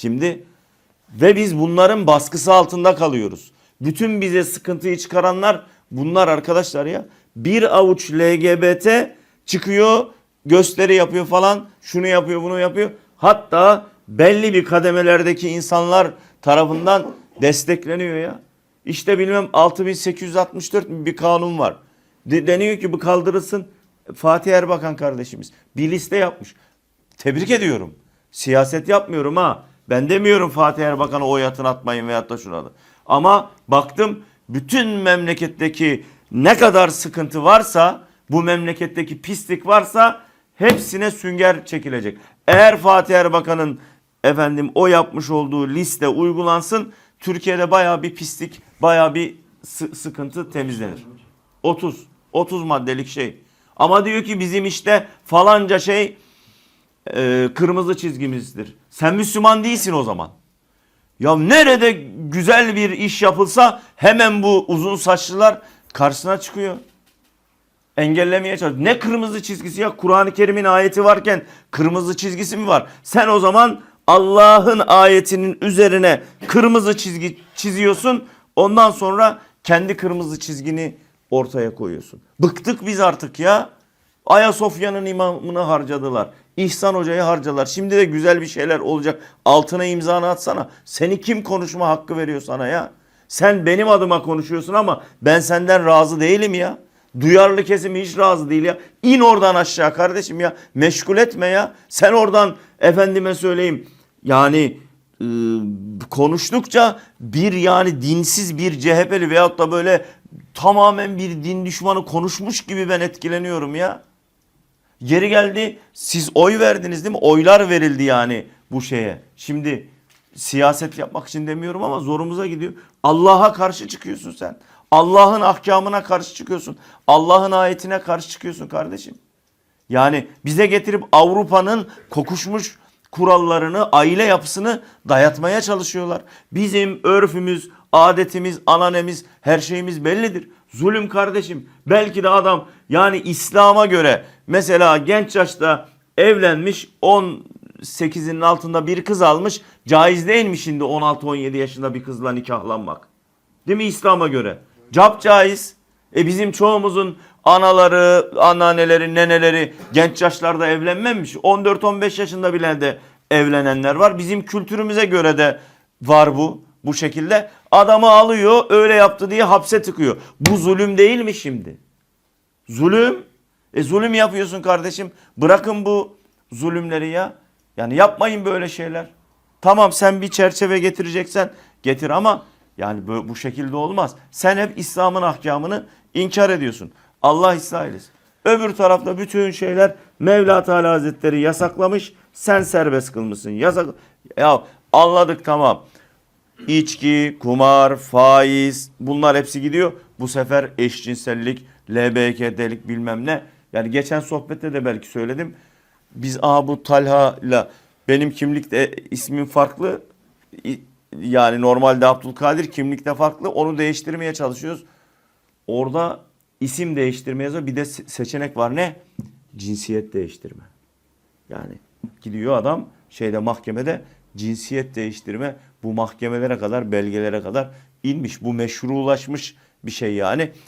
Şimdi ve biz bunların baskısı altında kalıyoruz. Bütün bize sıkıntıyı çıkaranlar bunlar arkadaşlar ya. Bir avuç LGBT çıkıyor, gösteri yapıyor falan, şunu yapıyor, bunu yapıyor. Hatta belli bir kademelerdeki insanlar tarafından destekleniyor ya. İşte bilmem 6864 mi bir kanun var. De- deniyor ki bu kaldırılsın. Fatih Erbakan kardeşimiz bir liste yapmış. Tebrik ediyorum. Siyaset yapmıyorum ha. Ben demiyorum Fatih Erbakan'a oy atın atmayın veyahut da şuna da. Ama baktım bütün memleketteki ne kadar sıkıntı varsa bu memleketteki pislik varsa hepsine sünger çekilecek. Eğer Fatih Erbakan'ın efendim o yapmış olduğu liste uygulansın Türkiye'de bayağı bir pislik, bayağı bir sı- sıkıntı temizlenir. 30. 30 maddelik şey. Ama diyor ki bizim işte falanca şey e, kırmızı çizgimizdir. Sen Müslüman değilsin o zaman. Ya nerede güzel bir iş yapılsa hemen bu uzun saçlılar karşısına çıkıyor. Engellemeye çalışıyor. Ne kırmızı çizgisi ya? Kur'an-ı Kerim'in ayeti varken kırmızı çizgisi mi var? Sen o zaman Allah'ın ayetinin üzerine kırmızı çizgi çiziyorsun. Ondan sonra kendi kırmızı çizgini ortaya koyuyorsun. Bıktık biz artık ya. Ayasofya'nın imamını harcadılar. İhsan Hoca'yı harcadılar. Şimdi de güzel bir şeyler olacak. Altına imzanı atsana. Seni kim konuşma hakkı veriyor sana ya? Sen benim adıma konuşuyorsun ama ben senden razı değilim ya. Duyarlı kesim hiç razı değil ya. İn oradan aşağı kardeşim ya. Meşgul etme ya. Sen oradan efendime söyleyeyim. Yani e, konuştukça bir yani dinsiz bir CHP'li veyahut da böyle tamamen bir din düşmanı konuşmuş gibi ben etkileniyorum ya. Geri geldi siz oy verdiniz değil mi? Oylar verildi yani bu şeye. Şimdi siyaset yapmak için demiyorum ama zorumuza gidiyor. Allah'a karşı çıkıyorsun sen. Allah'ın ahkamına karşı çıkıyorsun. Allah'ın ayetine karşı çıkıyorsun kardeşim. Yani bize getirip Avrupa'nın kokuşmuş kurallarını, aile yapısını dayatmaya çalışıyorlar. Bizim örfümüz, adetimiz, ananemiz, her şeyimiz bellidir. Zulüm kardeşim. Belki de adam yani İslam'a göre mesela genç yaşta evlenmiş 18'inin altında bir kız almış. Caiz değil şimdi 16-17 yaşında bir kızla nikahlanmak? Değil mi İslam'a göre? Cap caiz. E bizim çoğumuzun anaları, anneanneleri, neneleri genç yaşlarda evlenmemiş. 14-15 yaşında bile de evlenenler var. Bizim kültürümüze göre de var bu bu şekilde. Adamı alıyor öyle yaptı diye hapse tıkıyor. Bu zulüm değil mi şimdi? Zulüm. E zulüm yapıyorsun kardeşim. Bırakın bu zulümleri ya. Yani yapmayın böyle şeyler. Tamam sen bir çerçeve getireceksen getir ama yani bu, bu şekilde olmaz. Sen hep İslam'ın ahkamını inkar ediyorsun. Allah eylesin. Öbür tarafta bütün şeyler Mevla Teala Hazretleri yasaklamış. Sen serbest kılmışsın. Yasak ya anladık tamam. İçki, kumar, faiz bunlar hepsi gidiyor. Bu sefer eşcinsellik, LBGT'lik bilmem ne. Yani geçen sohbette de belki söyledim. Biz aa bu Talha'yla benim kimlikte ismim farklı. Yani normalde Abdülkadir kimlikte farklı. Onu değiştirmeye çalışıyoruz. Orada isim değiştirmeye yazıyor. Bir de se- seçenek var ne? Cinsiyet değiştirme. Yani gidiyor adam şeyde mahkemede cinsiyet değiştirme bu mahkemelere kadar belgelere kadar inmiş. Bu meşrulaşmış bir şey yani.